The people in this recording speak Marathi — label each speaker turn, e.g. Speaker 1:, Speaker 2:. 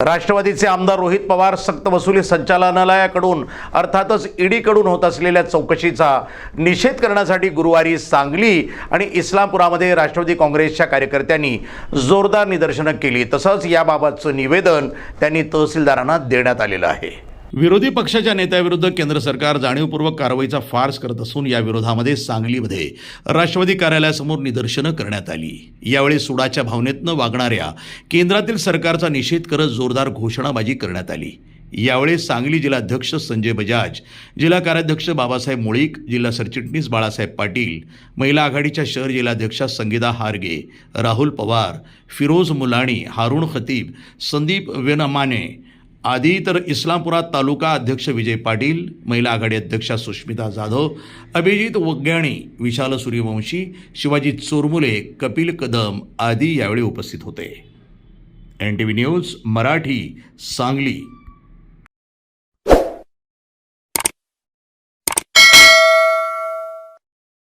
Speaker 1: राष्ट्रवादीचे आमदार रोहित पवार सक्तवसुली संचालनालयाकडून अर्थातच ईडीकडून होत असलेल्या चौकशीचा निषेध करण्यासाठी गुरुवारी सांगली आणि इस्लामपुरामध्ये राष्ट्रवादी काँग्रेसच्या कार्यकर्त्यांनी जोरदार निदर्शनं केली. तसंच याबाबतचं निवेदन त्यांनी तहसीलदारांना देण्यात आलेलं आहे. विरोधी पक्षाच्या नेत्याविरुद्ध केंद्र सरकार जाणीवपूर्वक कारवाईचा फार्स करत असून या विरोधामध्ये सांगलीमध्ये राष्ट्रवादी कार्यालयासमोर निदर्शनं करण्यात आली. यावेळी सुडाच्या भावनेतनं वागणाऱ्या केंद्रातील सरकारचा निषेध करत जोरदार घोषणाबाजी करण्यात आली. यावेळी सांगली जिल्हाध्यक्ष संजय बजाज जिल्हा कार्याध्यक्ष बाबासाहेब मुळीक जिल्हा सरचिटणीस बाळासाहेब पाटील महिला आघाडीच्या शहर जिल्हाध्यक्षा संगीता हारगे राहुल पवार फिरोज मुलाणी हारुण खतीब संदीप वेनमाने आधी तर इस्लामपुरात तालुका अध्यक्ष विजय पाटील महिला आघाडी अध्यक्षा सुष्मिता जाधव अभिजित वग्याणी विशाल सूर्यवंशी शिवाजी चोरमुले कपिल कदम आदी यावेळी उपस्थित होते. N T V news Marathi Sangli.